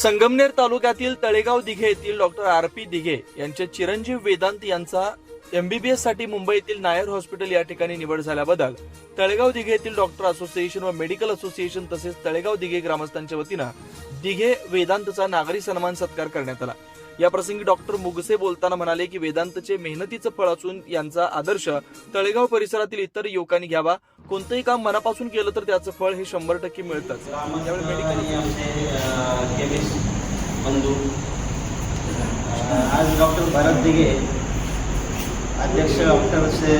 संगमनेर तालुक्यातील तळेगाव दिघे येथील doctor R P Dighe यांचे चिरंजीव वेदांत यांचा एमबीबीएससाठी मुंबईतील नायर हॉस्पिटल या ठिकाणी निवड झाल्याबद्दल तळेगाव दिघे येथील डॉक्टर असोसिएशन व मेडिकल असोसिएशन तसेच तळेगाव दिघे ग्रामस्थांच्या वतीनं दिघे वेदांतचा नागरी सन्मान सत्कार करण्यात आला. या प्रसंगी डॉक्टर मुगसे बोलताना म्हणाले की वेदांतचे मेहनतीचं फळ असून यांचा आदर्श तळेगाव परिसरातील इतर युवकांनी घ्यावा. कोणतंही काम मनापासून केलं तर त्याचं फळ हे शंभर टक्के मिळतंच त्यावेळी मेडिकल आणि आमचे केमिस्ट बंधू आज डॉक्टर भरत दिघे अध्यक्ष डॉक्टर से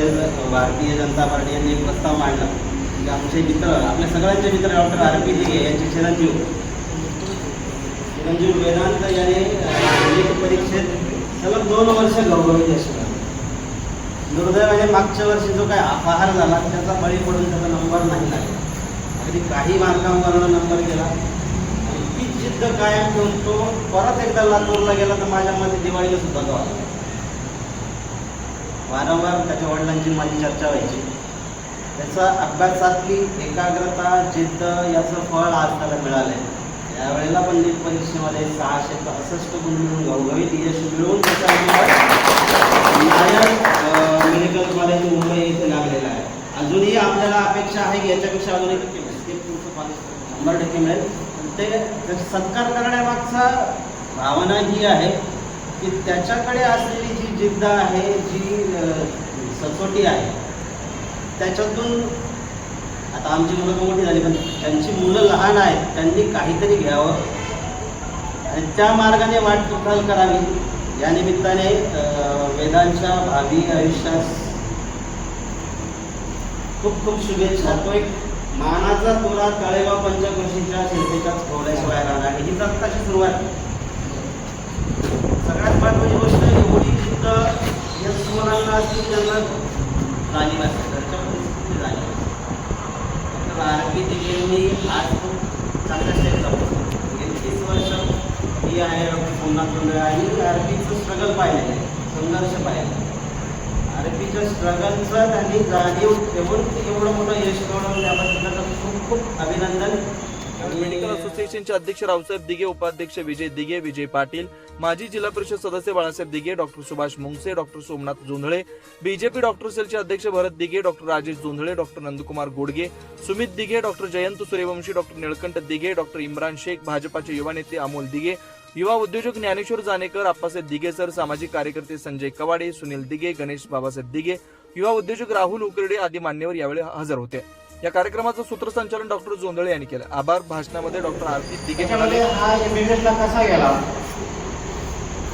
भारतीय जनता पार्टी यांनी एक प्रस्ताव मांडला. की आमचे मित्र आपल्या सगळ्यांचे मित्र डॉक्टर आर पी दिघे यांचे चिरंजीव. चिरंजीव वेदांत याने अं, परीक्षेत सलग दोन वर्ष गौरवित असणार. दुर्दैवाने मागच्या वर्षी जो काय अपहार झाला त्याचा बळी पडून त्याचा नंबर नाही लागला. अगदी काही मार्कांवरनं नंबर गेला. जिद्द कायम ठेवून तो परत एकदा लातूरला गेला तर माझ्या दिवाळीला सुद्धा तो आला. वारंवार त्याच्या वडिलांची माझी चर्चा व्हायची. त्याचा अभ्यासातली एकाग्रता जिद्द याचं फळ आज त्याला मिळालं आहे यावेळेला पण नीट परीक्षेमध्ये सहाशे पासष्ट गुण मिळून घवघवीत यश मिळवून त्याचा मेडिकल कॉलेज मुंबई येथे लागलेला आहे. अजूनही आपल्याला अपेक्षा आहे की याच्यापेक्षा अजून एक स्टेप पुढचं कॉलेज शंभर टक्के मिळेल. ते सत्कार करण्यामागचा भावना ही आहे की त्याच्याकडे असलेली जी जिद्द आहे जी सचोटी आहे त्याच्यातून आता आमची मुलं मोठी झाली पण त्यांची मुलं लहान आहेत त्यांनी काहीतरी घ्यावं. आणि त्या मार्गाने वाटचाल करावी. या निमित्ताने वेदांच्या भावी आयुष्यास खूप खूप शुभेच्छा. तो एक मानाचा तुरा तळेगाव पंचकृषीच्या शिल्पेच्याच ठेवल्याशिवाय राहणार नाही. ही जगताची सुरुवात. सगळ्यात महत्वाची गोष्ट एवढी जिद्द या सुमनांना असतील त्यांना जाणीव असते घरच्या परिस्थितीची जाणीव असते तर आर पी दिघेंनी आज खूप चांगल्या स्टेप जाऊ गेली तीस वर्ष ही आहे डॉक्टर सोमनाथ आणि आर पीचं स्ट्रगल पाहिलेलं आहे. संघर्ष पाहिलेला आहे. आर पीच्या स्ट्रगलचं त्यांनी जाणीव ठेवून एवढं मोठं यश मिळवलं त्याबद्दल त्याचं खूप खूप अभिनंदन. मेडिकल असोसिएशनचे अध्यक्ष रावसाहेब दिघे उपाध्यक्ष विजय दिघे विजय पाटील माजी जिल्हा परिषद सदस्य Balasaheb Dighe doctor Subhash Mungase doctor Somnath Jondhale BJP doctor सेलचे अध्यक्ष Bharat Dighe doctor Rajesh Jondhale doctor Nandkumar Godge Sumit Dighe doctor Jayant Suryavanshi doctor Nilkanth Dighe doctor Imran Shaikh भाजपाचे युवा नेते अमोल दिघे युवा उद्योजक ज्ञानेश्वर जानेकर आप्पासाहेब दिघे सर सामाजिक कार्यकर्ते संजय कवाडे सुनील दिघे गणेश बाबासाहेब दिघे युवा उद्योजक राहुल उकरडे आदी मान्यवर यावेळी हजर होते. या कार्यक्रमाचं सूत्रसंचालन डॉक्टर जोंधळे यांनी केलं. आभार भाषणामध्ये डॉक्टर आरती दिघे म्हणाले. हा एमबीबीएसला कसा गेला?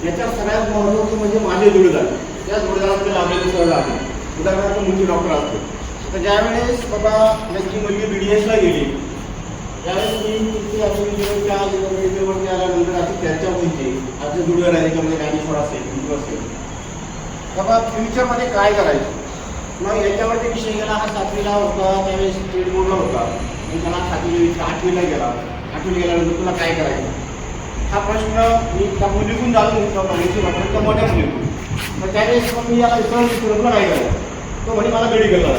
याच्यात सगळ्यात महत्त्वाचं म्हणजे माझे जोडीदार. त्या जोडीदारामध्ये लागलेले सहज आहे उदाहरणार्थ मुलगी डॉक्टर असतो. तर ज्यावेळेस बाबा त्यांची मुलगी बी डी एसला गेली त्यावेळेस मी इंटरव्ह्यूवरती आल्यानंतर अशी चर्चा व्हायची आजच्या ज्ञानेश्वर असेल हिंदू असेल. बाबा फ्युचरमध्ये काय करायचं? मग याच्यावरती विषय गेला हा सातवीला होता त्यावेळेस स्टेट बोर्डला होता. मी त्याला सातवी आठवीला गेला. आठवीला गेल्यानंतर तुला काय करायचं? हा प्रश्न मी त्या मुलीकून जाणून घेतला होता मुलीची म्हटलं त्या मोठ्या मुलीकून मग त्यावेळेस मग मी याला विचारून विचारून काय करायचं तो म्हणे मला मेडिकलला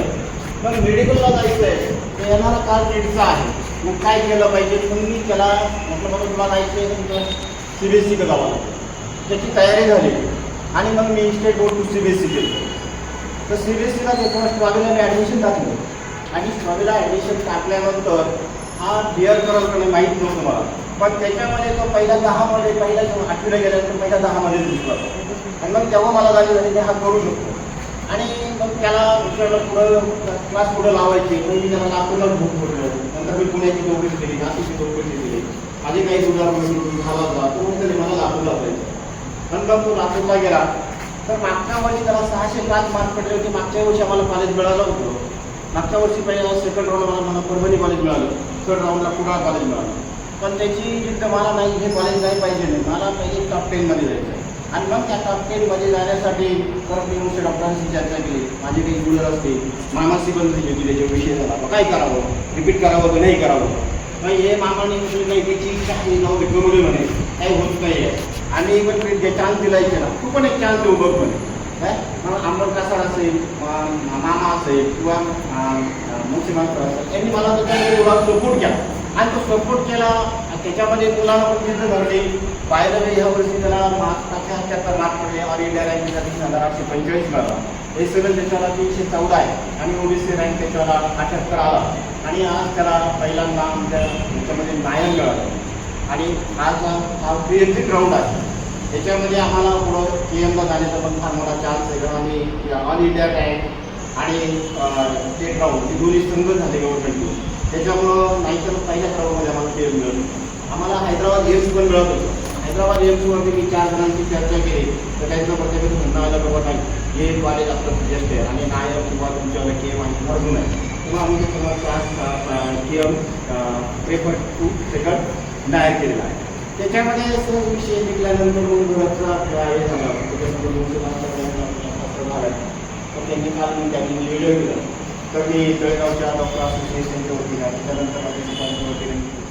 मग मेडिकलला जायचं आहे तर येणारा काल नीटचा आहे. मग काय केलं पाहिजे? मग मी त्याला म्हटलं बाबा तुम्हाला जायचं आहे तर सी बी एस सी करावं त्याची तयारी झाली. आणि मग मी state board to C B S C केलं तर सी बी एस सीला त्याच्यावर स्वामीला मी ॲडमिशन टाकलं. आणि स्वामीला ॲडमिशन टाकल्यानंतर हा क्लिअर करल नाही माहीत नव्हतं मला. पण त्याच्यामध्ये तो पहिल्या दहामध्ये पहिल्या आठवीला गेल्यानंतर पहिल्या दहामध्ये दिसला. आणि मग तेव्हा मला झाली झाली की हा करू शकतो. आणि मग त्याला विचारलं पुढं क्लास पुढं लावायचे. मग मी त्याला नागपूरला बुक म्हटलं नंतर मी पुण्याची चौकशी केली नाशिकची चौकशी केली. माझे काही उदाहरण झाला होता. तो म्हणजे मला नागपूरला जायचं पण मग तो नागपूरला गेला. तर मागच्या वर्षी त्याला सहाशे पाच मार्क पडले होते. मागच्या वर्षी आम्हाला कॉलेज मिळालं होतं. मागच्या वर्षी पहिला सेकंड राऊंड मला मला परभणी कॉलेज मिळालं. थर्ड राऊंडला कुडाळ कॉलेज मिळालं. पण त्याची जिद्द मला नाही हे कॉलेज नाही पाहिजे. नाही मला पहिले टॉप टेनमध्ये जायचं आहे. आणि मग त्या टॉप टेनमध्ये जाण्यासाठी परत मी मुख्य डॉक्टरांशी चर्चा केली. माझे काही गुलर असते मामाशी पण झाली होती त्याच्याविषयी झाला. काय करावं? रिपीट करावं की नाही करावं? मग हे मामाने म्हटलं नाही त्याची इच्छा आहे करू म्हणे काही होत नाही आहे. आणि पण मी चान्स दिला ना. तू पण एक चान्स देऊ बघ म्हणे. काय? मग आंबड कासार असेल मामा असेल किंवा मुख्य मास्तर असेल यांनी मला तो सपोर्ट केला. आणि तो सपोर्ट केला त्याच्यामध्ये मुलांना पण तिथं घडले बाहेर ह्या वर्षी त्याला मार्क्सचे अठ्ठ्याहत्तर मार्क पडले ऑल इंडिया रँकिंगचा तीन हजार आठशे पंचेचाळीस मिळाला हे सगळं त्याच्याला तीनशे चौदा आहे. आणि ओबीसी रँक त्याच्याला अठ्ठ्याहत्तर आला. आणि आज त्याला पहिल्यांदा आमच्या ह्याच्यामध्ये नायन मिळालं. आणि आज हा प्री एक्झिट ग्राउंड आहे. त्याच्यामध्ये आम्हाला पुढं के एमला जाण्याचा पण फार मोठा चान्स आहे. कारण आम्ही ऑल इंडिया रँक आणि स्टेट राऊंड हे दोन्ही संघ झाले गव्हर्नमेंट त्याच्यामुळं नाहीतर पहिल्या राऊंडमध्ये आम्हाला के एम मिळालं. आम्हाला हैदराबाद एम्स पण मिळत होतं. हैदराबाद एम्सवरती मी चार जणांची चर्चा केली. तर त्यांचं प्रत्येकाचं म्हणणं आलं बाबा नाही हे कॉलेज आपलं सजेस्ट आहे आणि नायक किंवा तुमच्याकडे के एम आणि भरपूर आहे. किंवा आम्ही तुम्हाला K M prefer to second डायर केलेला आहे. त्याच्यामध्ये सहज विषय निघाल्यानंतर मग घराचा हे झाला. त्याच्यामध्ये मुख्यमंत्री झालं. तर त्यांनी काल मग त्यांनी व्हिडिओ दिला तर मी जळगावच्या डॉक्टर असोसिएशनच्या वतीने त्यानंतर माझ्या वतीने